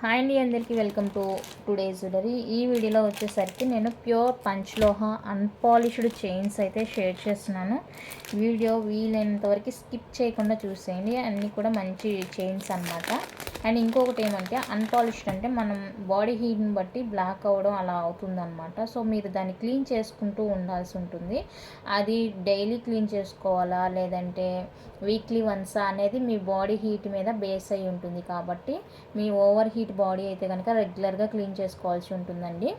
Hi అండి అందరికీ welcome to today's డరీ ఈ వీడియోలో వచ్చేసరికి నేను ప్యూర్ పంచ్లోహ అన్పాలిష్డ్ చైన్స్ అయితే షేర్ చేస్తున్నాను. వీడియో వీలైనంత వరకు స్కిప్ చేయకుండా చూసేయండి. అన్నీ కూడా మంచి చైన్స్ అన్నమాట. అండ్ ఇంకొకటి ఏమంటే అన్పాలిష్డ్ అంటే మనం బాడీ హీట్ని బట్టి బ్లాక్ అవ్వడం అలా అవుతుందన్నమాట. సో మీరు దాన్ని క్లీన్ చేసుకుంటూ ఉండాల్సి ఉంటుంది. అది డైలీ క్లీన్ చేసుకోవాలా? లేదంటే వీక్లీ వన్సా అనేది మీ బాడీ హీట్ మీద బేస్ అయి ఉంటుంది కాబట్టి మీ ఓవర్ హీట్ బాడీ అయితే కనుక రెగ్యులర్గా క్లీన్ చేసుకోవాల్సి ఉంటుందండి.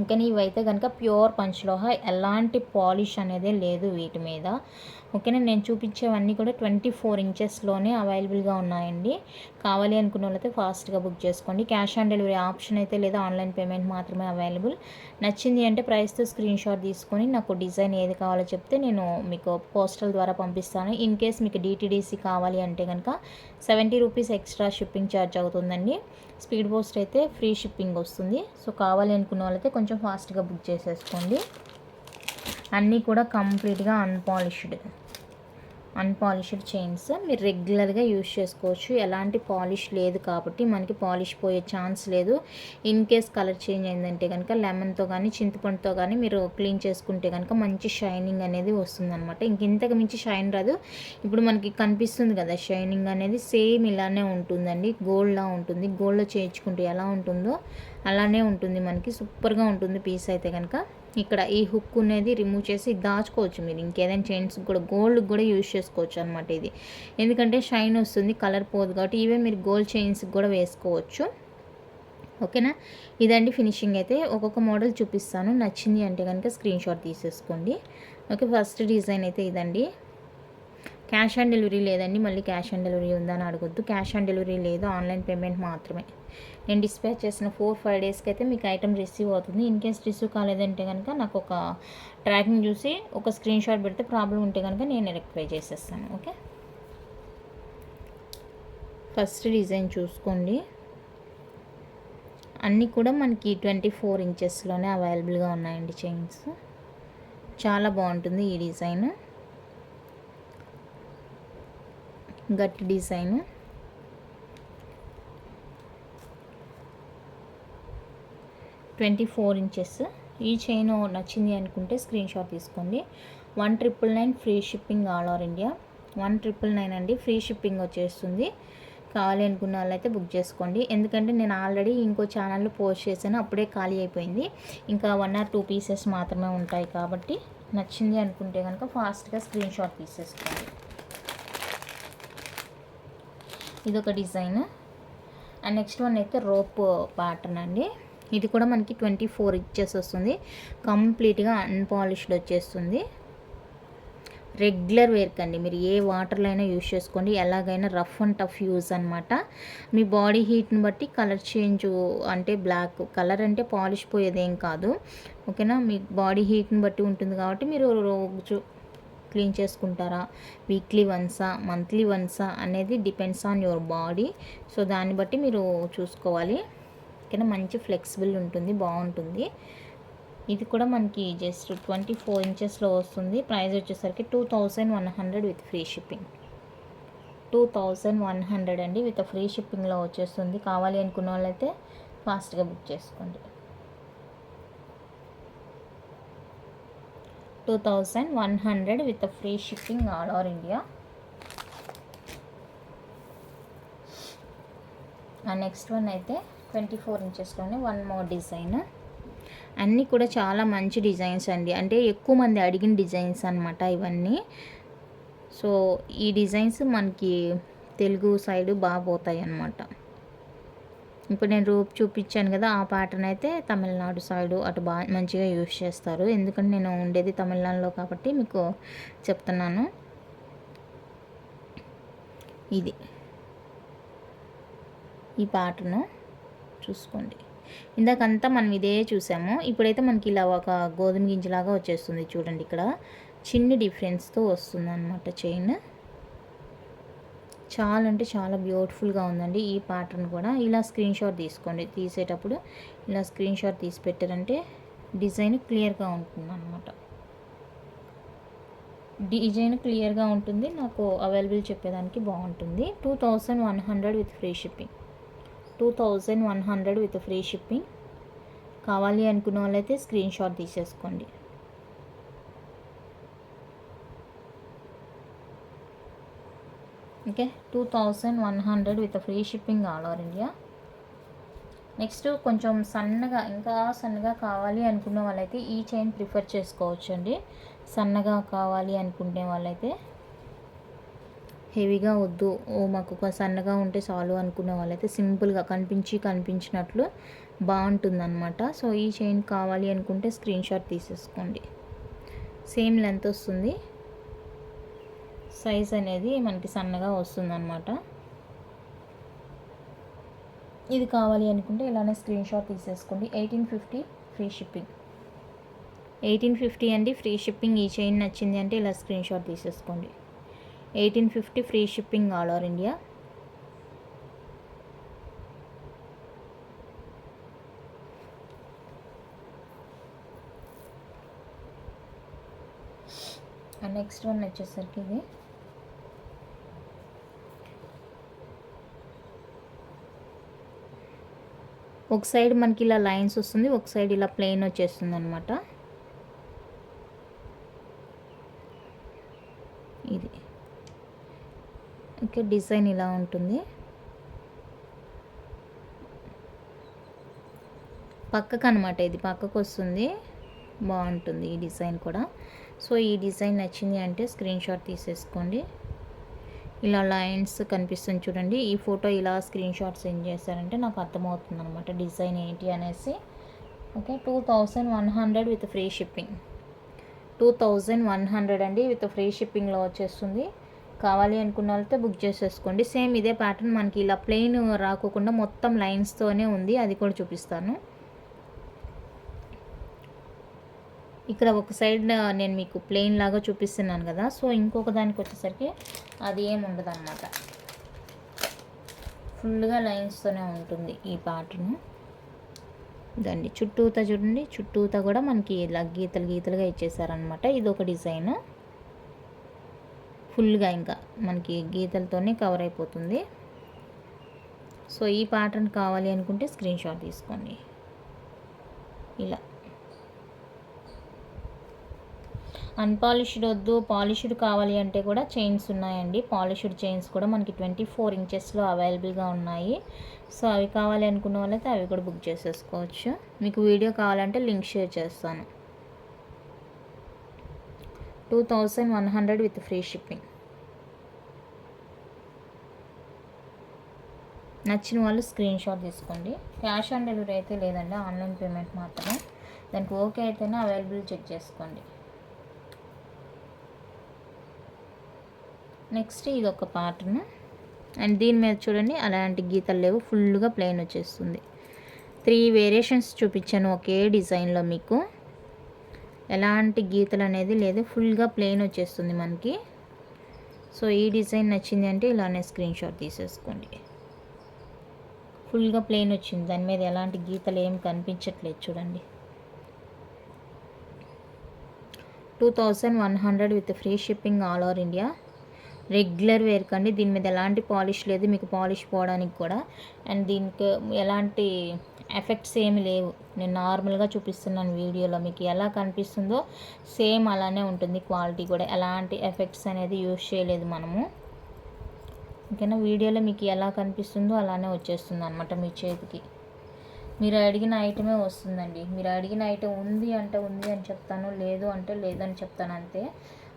ఇంకా ఇవైతే కనుక ప్యూర్ పంచలోహ ఎలాంటి పాలిష్ అనేది లేదు వీటి మీద. ఓకేనా? నేను చూపించేవన్నీ కూడా ట్వంటీ ఫోర్ ఇంచెస్లోనే అవైలబుల్గా ఉన్నాయండి. కావాలి అనుకున్న వాళ్ళైతే ఫాస్ట్గా బుక్ చేసుకోండి. క్యాష్ ఆన్ డెలివరీ ఆప్షన్ అయితే లేదా ఆన్లైన్ పేమెంట్ మాత్రమే అవైలబుల్. నచ్చింది అంటే ప్రైస్తో స్క్రీన్ షాట్ తీసుకొని నాకు డిజైన్ ఏది కావాలో చెప్తే నేను మీకు పోస్టల్ ద్వారా పంపిస్తాను. ఇన్ కేస్ మీకు డిటీడీసీ కావాలి అంటే కనుక seventy rupees extra shipping charge అవుతుందండి. స్పీడ్ పోస్ట్ అయితే ఫ్రీ షిప్పింగ్ వస్తుంది. సో కావాలి అనుకున్న వాళ్ళైతే కొంచెం ఫాస్ట్గా బుక్ చేసేసుకోండి. అన్నీ కూడా కంప్లీట్గా అన్పాలిష్డ్. అన్పాలిష్డ్ చైన్స్ మీరు రెగ్యులర్గా యూజ్ చేసుకోవచ్చు. ఎలాంటి పాలిష్ లేదు కాబట్టి మనకి పాలిష్ పోయే ఛాన్స్ లేదు. ఇన్ కేస్ కలర్ చేంజ్ అయిందంటే కనుక లెమన్తో కానీ చింతపండుతో కానీ మీరు క్లీన్ చేసుకుంటే కనుక మంచి షైనింగ్ అనేది వస్తుందన్నమాట. ఇంక ఇంతకు మించి షైన్ రాదు. ఇప్పుడు మనకి కనిపిస్తుంది కదా షైనింగ్ అనేది సేమ్ ఇలానే ఉంటుందండి. గోల్డ్లా ఉంటుంది. గోల్డ్లో చేయించుకుంటే ఎలా ఉంటుందో అలానే ఉంటుంది మనకి సూపర్గా ఉంటుంది పీస్ అయితే కనుక ఇక్కడ ఈ హుక్ అనేది రిమూవ్ చేసి దాచుకోవచ్చు మీరు. ఇంకేదైనా చైన్స్ కూడా గోల్డ్ కూడా యూజ్ చేసుకోవచ్చు అనమాట ఇది. ఎందుకంటే షైన్ వస్తుంది కలర్ పోదు కాబట్టి ఇవే మీరు గోల్డ్ చైన్స్ కూడా వేసుకోవచ్చు. ఓకేనా? ఇదండి ఫినిషింగ్ అయితే. ఒక్కొక్క మోడల్ చూపిస్తాను. నచ్చింది అంటే కనుక స్క్రీన్ షాట్ తీసేసుకోండి. ఓకే ఫస్ట్ డిజైన్ అయితే ఇదండి. క్యాష్ ఆన్ డెలివరీ లేదండి. మళ్ళీ క్యాష్ ఆన్ డెలివరీ ఉందని అడగొద్దు. క్యాష్ ఆన్ డెలివరీ లేదు. ఆన్లైన్ పేమెంట్ మాత్రమే. నేను డిస్పాచ్ చేసిన ఫోర్ ఫైవ్ డేస్కి అయితే మీకు ఐటమ్ రిసీవ్ అవుతుంది. ఇన్ కేస్ రిసీవ్ కాలేదంటే కనుక నాకు ఒక ట్రాకింగ్ చూసి ఒక స్క్రీన్ షాట్ పెడితే ప్రాబ్లం ఉంటే కనుక నేను రెక్టిఫై చేసేస్తాను. ఓకే ఫస్ట్ డిజైన్ చూసుకోండి. అన్నీ కూడా మనకి ట్వంటీ ఫోర్ ఇంచెస్లోనే అవైలబుల్గా ఉన్నాయండి చైన్స్ చాలా బాగుంటుంది ఈ డిజైన్ గట్టి డిజైను ట్వంటీ ఫోర్ ఇంచెస్. ఈ చైన్ నచ్చింది అనుకుంటే స్క్రీన్ షాట్ తీసుకోండి. One triple nine free shipping all over India. One triple nine అండి ఫ్రీ షిప్పింగ్ వచ్చేస్తుంది. కావాలి అనుకున్న వాళ్ళైతే బుక్ చేసుకోండి. ఎందుకంటే నేను ఆల్రెడీ ఇంకో ఛానల్లో పోస్ట్ చేశాను అప్పుడే ఖాళీ అయిపోయింది. ఇంకా వన్ ఆర్ టూ పీసెస్ మాత్రమే ఉంటాయి కాబట్టి నచ్చింది అనుకుంటే కనుక ఫాస్ట్గా స్క్రీన్ షాట్ తీసేసుకోండి. ఇది ఒక డిజైన్. అండ్ నెక్స్ట్ వన్ అయితే రోప్ ప్యాటర్న్ అండి. ఇది కూడా మనకి ట్వంటీ ఫోర్ ఇంచెస్ వస్తుంది. కంప్లీట్గా అన్పాలిష్డ్ వచ్చేస్తుంది. రెగ్యులర్ వేర్ కండి మీరు ఏ వాటర్లో అయినా యూజ్ చేసుకోండి. ఎలాగైనా రఫ్ అండ్ టఫ్ యూజ్ అనమాట మీ బాడీ హీట్ని బట్టి కలర్ చేంజ్ అంటే బ్లాక్ కలర్ అంటే పాలిష్ పోయేదేం కాదు. ఓకేనా? మీ బాడీ హీట్ని బట్టి ఉంటుంది కాబట్టి మీరు రోజు క్లీన్ చేసుకుంటారా? వీక్లీ వన్సా? మంత్లీ వన్సా? అనేది depends on your body. So దాన్ని బట్టి మీరు చూసుకోవాలి. పక్కన మంచి ఫ్లెక్సిబుల్ ఉంటుంది బాగుంటుంది. ఇది కూడా మనకి జస్ట్ ట్వంటీ ఫోర్ ఇంచెస్లో వస్తుంది. ప్రైస్ వచ్చేసరికి two thousand one hundred with free shipping two thousand one hundred అండి విత్ ఫ్రీ షిప్పింగ్లో వచ్చేస్తుంది. కావాలి అనుకున్న వాళ్ళైతే ఫాస్ట్గా బుక్ చేసుకోండి. Two thousand one hundred with free shipping all over India next one అయితే ట్వంటీ ఫోర్ ఇంచెస్లోనే వన్ మోర్ డిజైన్ అన్నీ కూడా చాలా మంచి డిజైన్స్ అండి. అంటే ఎక్కువ మంది అడిగిన డిజైన్స్ అనమాట ఇవన్నీ. సో ఈ డిజైన్స్ మనకి తెలుగు సైడ్ బాగా పోతాయి అన్నమాట. ఇప్పుడు నేను రూప్ చూపించాను కదా ఆ ప్యాటర్న్ అయితే తమిళనాడు సైడు అటు బాగా మంచిగా యూజ్ చేస్తారు. ఎందుకంటే నేను ఉండేది తమిళనాడులో కాబట్టి మీకు చెప్తున్నాను. ఇది. ఈ ప్యాటర్ను చూసుకోండి. ఇందాకంతా మనం ఇదే చూసాము. ఇప్పుడైతే మనకి ఇలా ఒక గోధుమ గింజలాగా వచ్చేస్తుంది చూడండి ఇక్కడ. చిన్న డిఫరెన్స్తో వస్తుంది అనమాట చైన్. చాలా అంటే చాలా బ్యూటిఫుల్గా ఉందండి ఈ ప్యాటర్న్ కూడా. ఇలా స్క్రీన్ షాట్ తీసుకోండి. తీసేటప్పుడు ఇలా స్క్రీన్ షాట్ తీసి పెట్టారంటే డిజైన్ క్లియర్గా ఉంటుంది అనమాట డిజైన్ క్లియర్గా ఉంటుంది. నాకు అవైలబుల్ చెప్పేదానికి బాగుంటుంది. Two thousand one hundred with free shipping two thousand one hundred with free shipping కావాలి అనుకున్న వాళ్ళైతే స్క్రీన్ షాట్ తీసేసుకోండి. Okay two thousand one hundred with free shipping all over India next కొంచెం సన్నగా ఇంకా సన్నగా కావాలి అనుకున్న వాళ్ళైతే ఈ చైన్ ప్రిఫర్ చేసుకోవచ్చండి. సన్నగా కావాలి అనుకునే వాళ్ళైతే హెవీగా వద్దు. ఓ మాకు ఒక సన్నగా ఉంటే చాలు అనుకునే వాళ్ళైతే సింపుల్గా కనిపించి కనిపించినట్లు బాగుంటుందన్నమాట. సో ఈ చైన్ కావాలి అనుకుంటే స్క్రీన్ షాట్ తీసేసుకోండి. సేమ్ లెంత్ వస్తుంది. సైజ్ అనేది మనకి సన్నగా వస్తుందన్నమాట. ఇది కావాలి అనుకుంటే ఇలానే స్క్రీన్ షాట్ తీసేసుకోండి. Eighteen fifty free shipping. Eighteen fifty అండి ఫ్రీ షిప్పింగ్. ఈ చైన్ నచ్చింది అంటే ఇలా స్క్రీన్ షాట్ తీసేసుకోండి. Eighteen fifty free shipping all over India. Next one వచ్చేసరికి ఇది. ఒక సైడ్ మనకి ఇలా లైన్స్ వస్తుంది ఒక సైడ్ ఇలా ప్లెయిన్ వచ్చేస్తుంది అనమాట ఇది ఓకే డిజైన్ ఇలా ఉంటుంది. పక్కకు అనమాట ఇది పక్కకు వస్తుంది బాగుంటుంది ఈ డిజైన్ కూడా. సో ఈ డిజైన్ నచ్చింది అంటే స్క్రీన్ షాట్ తీసేసుకోండి. ఇలా లైన్స్ కనిపిస్తుంది చూడండి. ఈ ఫోటో ఇలా స్క్రీన్ షాట్ సెండ్ చేశారంటే నాకు అర్థమవుతుంది అనమాట డిజైన్ ఏంటి అనేసి. Okay two thousand one hundred with free shipping. Two thousand one hundred అండి విత్ ఫ్రీ షిప్పింగ్లో వచ్చేస్తుంది. కావాలి అనుకున్న వాళ్ళతో బుక్ చేసేసుకోండి. సేమ్ ఇదే ప్యాటర్న్ మనకి ఇలా ప్లెయిన్ రాకోకుండా మొత్తం లైన్స్తోనే ఉంది. అది కూడా చూపిస్తాను. ఇక్కడ ఒక సైడ్ నేను మీకు ప్లెయిన్ లాగా చూపిస్తున్నాను కదా. సో ఇంకొక దానికి వచ్చేసరికి అది ఏమి ఉండదు అనమాట ఫుల్గా లైన్స్తోనే ఉంటుంది ఈ పాటను దాన్ని చుట్టూత చూడండి. చుట్టూత కూడా మనకి ఇలా గీతలు గీతలుగా ఇచ్చేసారనమాట ఇది ఒక డిజైన్ ఫుల్గా ఇంకా మనకి గీతలతోనే కవర్ అయిపోతుంది. సో ఈ ప్యాటర్న్ కావాలి అనుకుంటే స్క్రీన్ షాట్ తీసుకోండి. ఇలా. అన్పాలిష్డ్ వద్దు పాలిష్డ్ కావాలి అంటే కూడా చైన్స్ ఉన్నాయండి. పాలిష్డ్ చైన్స్ కూడా మనకి ట్వంటీ ఫోర్ ఇంచెస్లో అవైలబుల్గా ఉన్నాయి. సో అవి కావాలి అనుకున్న వాళ్ళైతే అవి కూడా బుక్ చేసేసుకోవచ్చు. మీకు వీడియో కావాలంటే లింక్ షేర్ చేస్తాను. Two thousand one hundred with free shipping నచ్చిన వాళ్ళు స్క్రీన్ షాట్ తీసుకోండి. క్యాష్ ఆన్ డెలివరీ అయితే లేదండి ఆన్లైన్ పేమెంట్ మాత్రమే. దానికి ఓకే అయితేనే అవైలబుల్ చెక్ చేసుకోండి. నెక్స్ట్ ఇది ఒక పాటను అండ్ దీని మీద చూడండి అలాంటి గీతలు లేవు ఫుల్గా ప్లెయిన్ వచ్చేస్తుంది. త్రీ వేరియేషన్స్ చూపించాను ఒకే డిజైన్లో మీకు. ఎలాంటి గీతలు అనేది లేదు. ఫుల్గా ప్లెయిన్ వచ్చేస్తుంది మనకి. సో ఈ డిజైన్ నచ్చింది అంటే ఇలానే స్క్రీన్ షాట్ తీసేసుకోండి. ఫుల్గా ప్లెయిన్ వచ్చింది. దాని మీద ఎలాంటి గీతలు ఏం కనిపించట్లేదు చూడండి. Two thousand one hundred with free shipping all over India. Regular wear కండి. దీని మీద ఎలాంటి పాలిష్ లేదు. మీకు పాలిష్ పోవడానికి కూడా. అండ్ దీనికి ఎలాంటి ఎఫెక్ట్స్ ఏమి లేవు. నేను నార్మల్గా చూపిస్తున్నాను వీడియోలో మీకు ఎలా కనిపిస్తుందో. సేమ్ అలానే ఉంటుంది క్వాలిటీ కూడా. ఎలాంటి ఎఫెక్ట్స్ అనేది యూజ్ చేయలేదు మనము. ఓకేనా? వీడియోలో మీకు ఎలా కనిపిస్తుందో అలానే వచ్చేస్తుంది అనమాట మీ చేతికి. మీరు అడిగిన ఐటమే వస్తుందండి. మీరు అడిగిన ఐటమ్ ఉంది అంటే ఉంది అని చెప్తాను. లేదు అంటే లేదని చెప్తాను అంతే.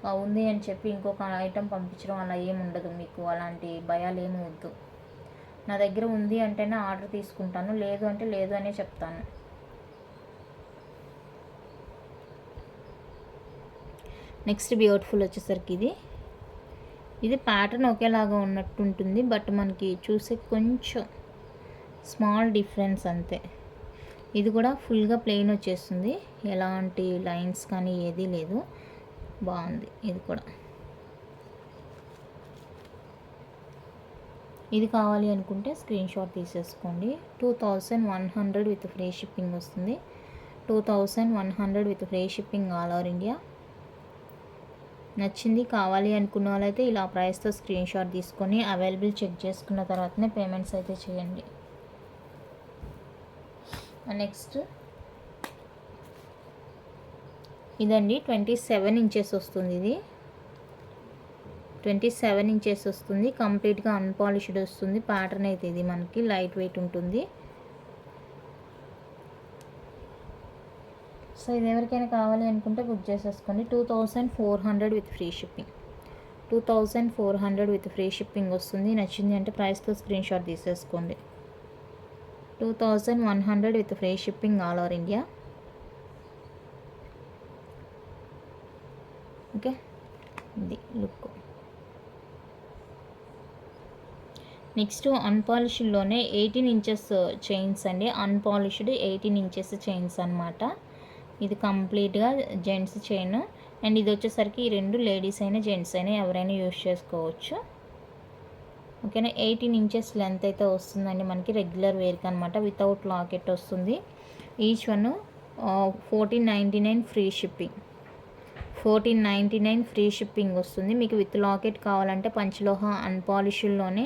ఉంది అని చెప్పి ఇంకొక ఐటెం పంపించడం అలా ఏమి ఉండదు మీకు. అలాంటి భయాలు ఏమి వద్దు. నా దగ్గర ఉంది అంటేనే ఆర్డర్ తీసుకుంటాను లేదు అంటే లేదు అనే చెప్తాను. నెక్స్ట్ బ్యూటిఫుల్ వచ్చేసరికి ఇది. ఇది ప్యాటర్న్ ఒకేలాగా ఉన్నట్టు ఉంటుంది బట్ మనకి చూసే కొంచెం స్మాల్ డిఫరెన్స్ అంతే. ఇది కూడా ఫుల్గా ప్లెయిన్ వచ్చేస్తుంది. ఎలాంటి లైన్స్ కానీ ఏదీ లేదు. బాగుంది ఇది కూడా. ఇది కావాలి అనుకుంటే స్క్రీన్ షాట్ తీసేసుకోండి. Two thousand one hundred with free shipping వస్తుంది. Two thousand one hundred with free shipping all over India. నచ్చింది కావాలి అనుకున్న వాళ్ళైతే ఇలా ప్రైస్తో స్క్రీన్ షాట్ తీసుకొని అవైలబుల్ చెక్ చేసుకున్న తర్వాతనే పేమెంట్స్ అయితే చేయండి. నెక్స్ట్. ఇదండి ట్వంటీ సెవెన్ ఇంచెస్ వస్తుంది ఇది. ట్వంటీ సెవెన్ ఇంచెస్ వస్తుంది. కంప్లీట్గా అన్పాలిష్డ్ వస్తుంది. ప్యాటర్న్ అయితే ఇది మనకి లైట్ వెయిట్ ఉంటుంది. సో ఇది ఎవరికైనా కావాలి అనుకుంటే బుక్ చేసేసుకోండి. Two thousand four hundred with free shipping. Two thousand four hundred with free shipping వస్తుంది. నచ్చింది అంటే ప్రైస్తో స్క్రీన్ షాట్ తీసేసుకోండి. Two thousand one hundred with free shipping all over India. Okay? ఇది లుక్. నెక్స్ట్ అన్పాలిష్డ్లోనే ఎయిటీన్ ఇంచెస్ చైన్స్ అండి. Unpolished eighteen inches chains అనమాట ఇది కంప్లీట్గా జెంట్స్ చైన్. అండ్ ఇది వచ్చేసరికి ఈ రెండు లేడీస్ అయినా జెంట్స్ అయినా ఎవరైనా యూస్ చేసుకోవచ్చు. ఓకేనా? ఎయిటీన్ ఇంచెస్ లెంత్ అయితే వస్తుందండి మనకి రెగ్యులర్ వేర్కి అనమాట వితౌట్ లాకెట్ వస్తుంది. Each one fourteen ninety nine free shipping. Fourteen ninety nine free shipping వస్తుంది. మీకు విత్ లాకెట్ కావాలంటే పంచలోహ అన్పాలిష్లోనే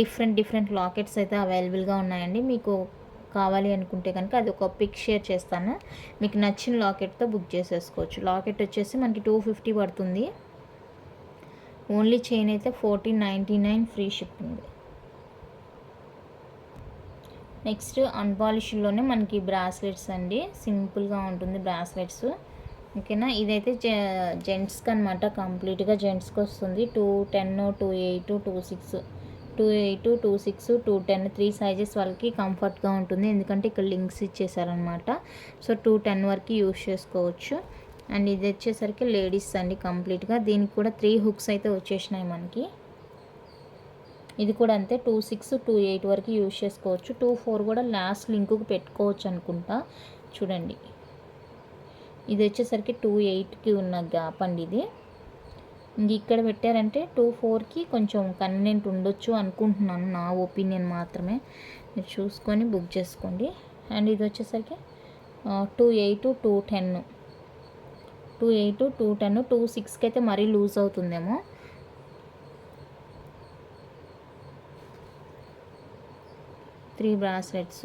డిఫరెంట్ డిఫరెంట్ లాకెట్స్ అయితే అవైలబుల్గా ఉన్నాయండి. మీకు కావాలి అనుకుంటే కనుక అది ఒక పిక్ షేర్ చేస్తాను. మీకు నచ్చిన లాకెట్తో బుక్ చేసేసుకోవచ్చు. లాకెట్ వచ్చేసి మనకి టూ ఫిఫ్టీ పడుతుంది. ఓన్లీ చైన్ అయితే fourteen ninety nine free shipping. Next అన్పాలిష్లోనే మనకి బ్రాస్లెట్స్ అండి. సింపుల్గా ఉంటుంది బ్రాస్లెట్స్. ఓకేనా? ఇదైతే జెంట్స్కి అనమాట కంప్లీట్గా జెంట్స్కి వస్తుంది two ten two eight two six. Two eight two six two ten three sizes వాళ్ళకి కంఫర్ట్గా ఉంటుంది. ఎందుకంటే ఇక్కడ లింక్స్ ఇచ్చేసారనమాట సో టూ టెన్ వరకు యూస్ చేసుకోవచ్చు. అండ్ ఇది వచ్చేసరికి లేడీస్ అండి కంప్లీట్గా. దీనికి కూడా త్రీ హుక్స్ అయితే వచ్చేసినాయి మనకి. ఇది కూడా అంతే. టూ సిక్స్ టూ ఎయిట్ వరకు యూస్ చేసుకోవచ్చు. టూ ఫోర్ కూడా లాస్ట్ లింకుకి పెట్టుకోవచ్చు అనుకుంటా. చూడండి. ఇది వచ్చేసరికి టూ ఎయిట్కి ఉన్న గ్యాప్ అండి ఇది. ఇంక ఇక్కడ పెట్టారంటే టూ ఫోర్కి కొంచెం కన్వీనియంట్ ఉండొచ్చు అనుకుంటున్నాను నా ఒపీనియన్ మాత్రమే. మీరు చూసుకొని బుక్ చేసుకోండి. అండ్ ఇది వచ్చేసరికి two eight two ten. Two eight two ten two సిక్స్కి అయితే మరీ లూజ్ అవుతుందేమో. Three bracelets.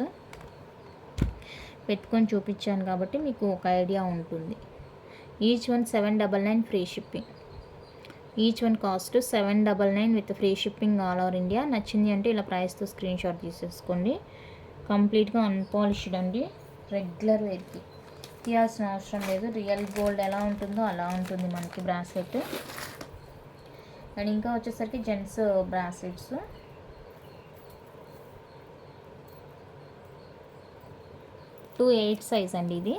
పెట్టుకొని చూపించాను కాబట్టి మీకు ఒక ఐడియా ఉంటుంది. Each one seven double nine free shipping each one cost seven double nine with free shipping all over India నచ్చింది అంటే ఇలా ప్రైస్తో స్క్రీన్ షాట్ తీసేసుకోండి. కంప్లీట్గా అన్పాలిష్డ్ అండి. రెగ్యులర్ వేర్కి తీయాల్సిన అవసరం లేదు. రియల్ గోల్డ్ ఎలా ఉంటుందో అలా ఉంటుంది మనకి బ్రాస్లెట్ అండ్ ఇంకా వచ్చేసరికి gents bracelets two eight size అండి ఇది.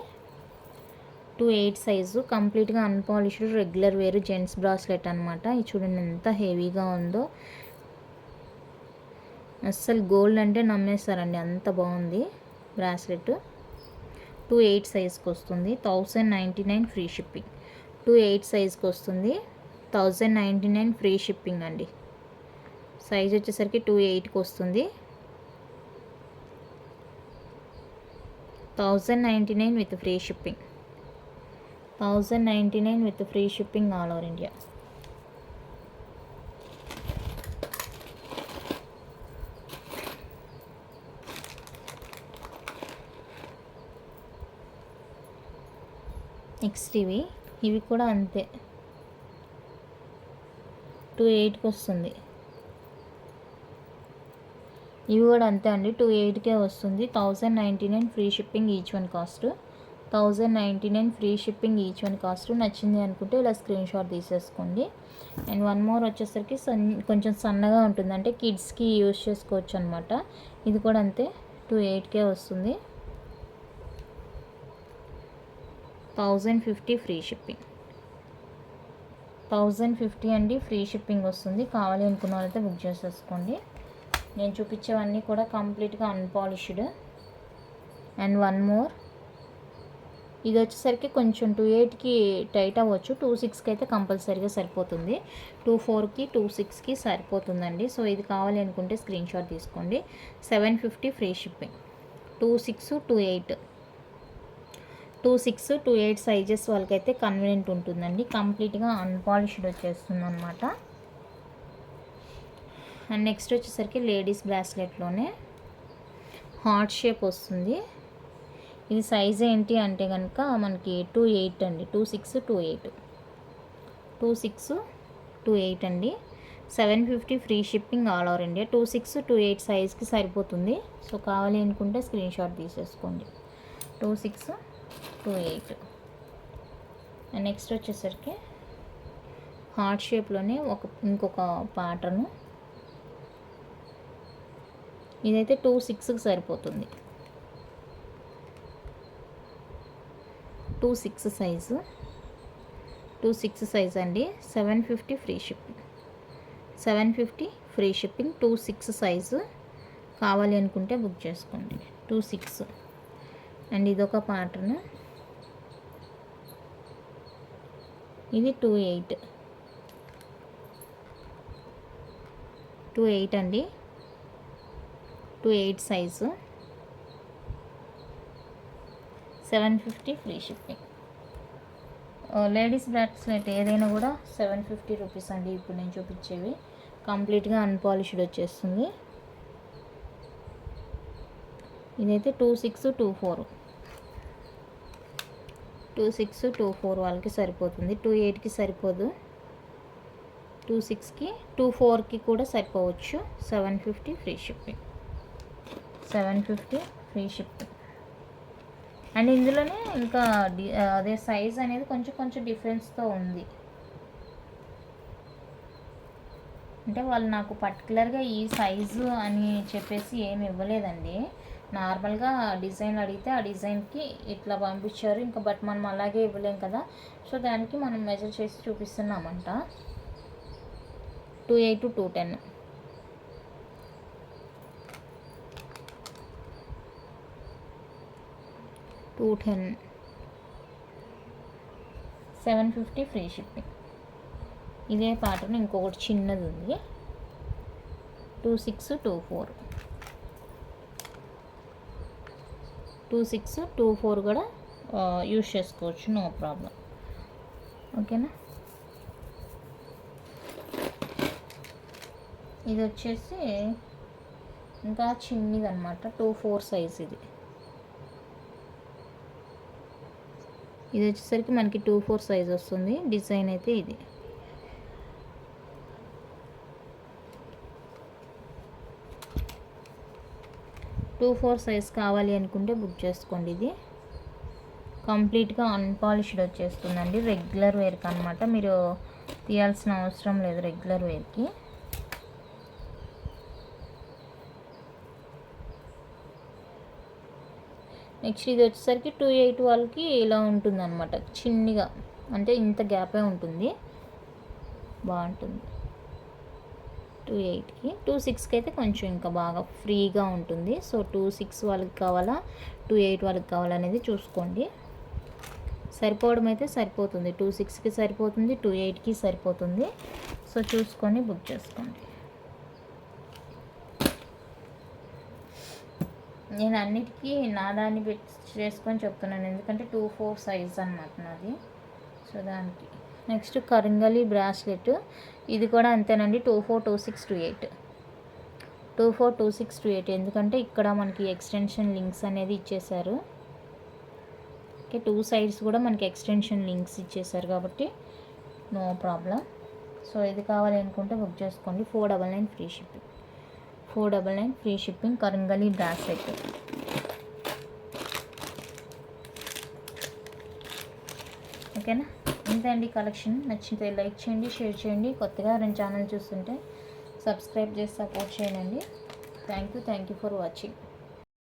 Two eight size. కంప్లీట్గా unpolished regular wear gents bracelet అనమాట ఇది చూడండి ఎంత హెవీగా ఉందో. అస్సలు గోల్డ్ అంటే నమ్మేస్తారండి. అంత బాగుంది బ్రాస్లెట్. టూ ఎయిట్ సైజ్కి వస్తుంది. Thousand ninety nine free shipping. Two eight సైజ్కి వస్తుంది. Thousand ninety nine free shipping అండి. సైజ్ వచ్చేసరికి టూ ఎయిట్కి వస్తుంది. Thousand ninety nine with free shipping thousand ninety nine with free shipping all over India next ఇవి. ఇవి కూడా అంతే. టూ ఎయిట్కి వస్తుంది. ఇవి కూడా అంతే అండి. టూ ఎయిట్కే వస్తుంది. Thousand ninety nine free shipping each one cost thousand ninety nine free shipping each one cost నచ్చింది అనుకుంటే ఇలా స్క్రీన్ షాట్ తీసేసుకోండి. అండ్ వన్ మోర్ వచ్చేసరికి సన్ కొంచెం సన్నగా ఉంటుంది అంటే కిడ్స్కి యూజ్ చేసుకోవచ్చు అనమాట ఇది కూడా అంతే. టూ ఎయిట్కే వస్తుంది. Thousand fifty free shipping thousand fifty అండి. ఫ్రీ షిప్పింగ్ వస్తుంది. కావాలి అనుకున్న వాళ్ళైతే బుక్ చేసేసుకోండి. నేను చూపించేవన్నీ కూడా కంప్లీట్గా అన్పాలిష్డ్. And one more. ఇది వచ్చేసరికి కొంచెం టూ ఎయిట్కి టైట్ అవ్వచ్చు. టూ సిక్స్కి అయితే కంపల్సరీగా సరిపోతుంది. టూ ఫోర్కి టూ సిక్స్కి సరిపోతుందండి. సో ఇది కావాలి అనుకుంటే స్క్రీన్ షాట్ తీసుకోండి. Seven fifty free shipping. Two six two eight. Two six two eight sizes వాళ్ళకైతే కన్వీనియంట్ ఉంటుందండి. కంప్లీట్గా అన్పాలిష్డ్ వచ్చేస్తుంది అనమాట అండ్ నెక్స్ట్ వచ్చేసరికి లేడీస్ బ్రాస్లెట్లోనే హార్ట్ షేప్ వస్తుంది. ఇది సైజ్ ఏంటి అంటే కనుక మనకి టూ ఎయిట్ అండి. Two six two eight. Two six two eight అండి. Seven fifty free shipping all over India. Two six two eight సైజ్కి సరిపోతుంది. సో కావాలి అనుకుంటే స్క్రీన్ షాట్ తీసేసుకోండి. Two six two eight. Next వచ్చేసరికి హార్ట్ షేప్లోనే ఒక ఇంకొక ప్యాటర్ను ఇదైతే టూ సిక్స్కి సరిపోతుంది. Two six size. Two six size అండి. Seven fifty free shipping. Seven fifty free shipping two six size. కావాలి అనుకుంటే బుక్ చేసుకోండి. Two six. అండ్ ఇదొక ప్యాటర్న్. ఇది టూ ఎయిట్. టూ ఎయిట్ అండి. Two eight size seven fifty free shipping ladies bracelet ఏదైనా కూడా seven fifty rupees అండి ఇప్పుడు నేను చూపించేవి. కంప్లీట్గా అన్పాలిష్డ్ వచ్చేస్తుంది. ఇదైతే two six two four two six two four వాళ్ళకి సరిపోతుంది. టూ ఎయిట్కి సరిపోదు. టూ సిక్స్కి టూ ఫోర్కి కూడా సరిపోవచ్చు. Seven fifty free shipping seven fifty free shipping and ఇందులోనే ఇంకా అదే సైజ్ అనేది కొంచెం కొంచెం డిఫరెన్స్తో ఉంది. అంటే వాళ్ళు నాకు పర్టికులర్గా ఈ సైజు అని చెప్పేసి ఏమి ఇవ్వలేదండి. నార్మల్గా డిజైన్ అడిగితే ఆ డిజైన్కి ఇట్లా పంపించారు. ఇంకా బట్ మనం అలాగే ఇవ్వలేం కదా. సో దానికి మనం మెజర్ చేసి చూపిస్తున్నామంట. Two eight two ten. Two ten seven fifty free shipping. ఇదే ప్యాటర్న్ ఇంకొకటి చిన్నది ఉంది two six two four. Two six two four కూడా యూజ్ చేసుకోవచ్చు నో ప్రాబ్లం. ఓకేనా? ఇది వచ్చేసి ఇంకా చిన్నది అనమాట టూ ఫోర్ సైజ్ ఇది. ఇది వచ్చేసరికి మనకి టూ ఫోర్ సైజ్ వస్తుంది. డిజైన్ అయితే ఇది. టూ ఫోర్ సైజ్ కావాలి అనుకుంటే బుక్ చేసుకోండి ఇది. కంప్లీట్గా అన్పాలిష్డ్ వచ్చేస్తుందండి. రెగ్యులర్ వేర్కి అనమాట మీరు తీయాల్సిన అవసరం లేదు రెగ్యులర్ వేర్కి. నెక్స్ట్ ఇది వచ్చేసరికి టూ ఎయిట్ వాళ్ళకి ఇలా ఉంటుంది అనమాట చిన్నగా. అంటే ఇంత గ్యాపే ఉంటుంది. బాగుంటుంది. టూ ఎయిట్కి. టూ సిక్స్కి అయితే కొంచెం ఇంకా బాగా ఫ్రీగా ఉంటుంది. సో టూ సిక్స్ వాళ్ళకి కావాలా టూ ఎయిట్ వాళ్ళకి కావాలా అనేది చూసుకోండి. సరిపోవడం అయితే సరిపోతుంది. టూ సిక్స్కి సరిపోతుంది టూ ఎయిట్కి సరిపోతుంది. సో చూసుకొని బుక్ చేసుకోండి. నేను అన్నిటికీ నా దాన్ని పెట్టి చేసుకొని చెప్తున్నాను. ఎందుకంటే టూ ఫోర్ సైజ్ అనమాట నాది. సో దానికి నెక్స్ట్ కరింగలి బ్రాస్లెట్. ఇది కూడా అంతేనండి two four two six two eight. Two four two six two eight. ఎందుకంటే ఇక్కడ మనకి ఎక్స్టెన్షన్ లింక్స్ అనేది ఇచ్చేశారు. ఓకే టూ సైడ్స్ కూడా మనకి ఎక్స్టెన్షన్ లింక్స్ ఇచ్చేశారు కాబట్టి నో ప్రాబ్లం. సో ఇది కావాలి అనుకుంటే బుక్ చేసుకోండి. Four double nine free shipping. Four double nine free shipping కరంగలి bracelet ఓకేనా ఇంతే అండి కలెక్షన్ నచ్చితే లైక్ చేయండి షేర్ చేయండి. కొత్తగా రెండు ఛానల్ చూస్తుంటే సబ్స్క్రైబ్ చేసి సపోర్ట్ చేయండి. Thank you thank you for watching